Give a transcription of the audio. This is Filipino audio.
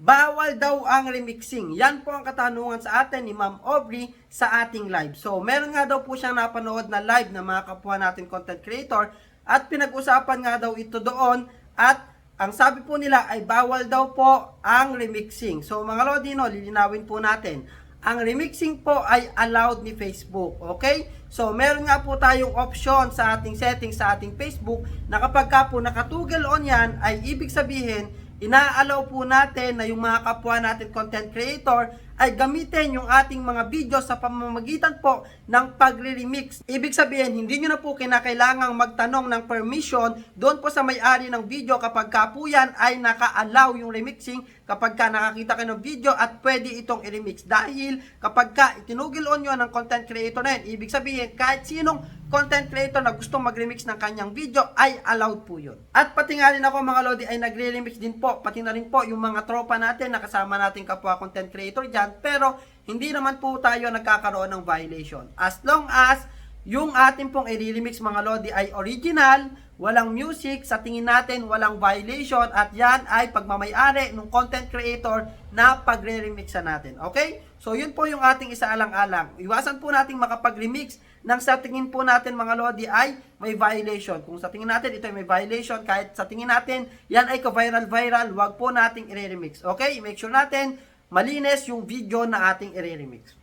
bawal daw ang remixing. Yan po ang katanungan sa atin ni Ma'am Aubrey sa ating live. So, meron nga daw po siyang napanood na live ng mga kapwa natin content creator at pinag-usapan nga daw ito doon at ang sabi po nila ay bawal daw po ang remixing. So, mga Lodino, lilinawin po natin. Ang remixing po ay allowed ni Facebook. Okay? So, meron nga po tayong option sa ating settings sa ating Facebook na kapag ka po nakatugel on yan, ay ibig sabihin, ina-allow po natin na yung mga kapwa natin content creator ay gamitin yung ating mga video sa pamamagitan po ng pagre-remix. Ibig sabihin, hindi nyo na po kinakailangang magtanong ng permission doon po sa may-ari ng video kapag ka po yan ay naka-allow yung remixing kapag ka nakakita kayo ng video at pwede itong i-remix. Dahil kapag ka itinugil on nyo ng content creator na yun, ibig sabihin kahit sinong content creator na gustong mag-remix ng kanyang video ay allowed po yun. At pati nga rin ako mga Lodi ay nagre-remix din po, pati na rin po yung mga tropa natin na kasama natin kapwa content creator dyan, pero hindi naman po tayo nagkakaroon ng violation. As long as yung atin pong i-remix mga Lodi ay original, walang music, sa tingin natin walang violation at yan ay pagmamayari ng content creator na pagre-remixa natin. Okay? So yun po yung ating isaalang-alang. Iwasan po nating makapag-remix nang sa tingin po natin mga Lodi ay may violation. Kung sa tingin natin ito ay may violation, kahit sa tingin natin yan ay ka-viral-viral, wag po nating i-remix. Okay? Make sure natin malinis yung video na ating i-remix.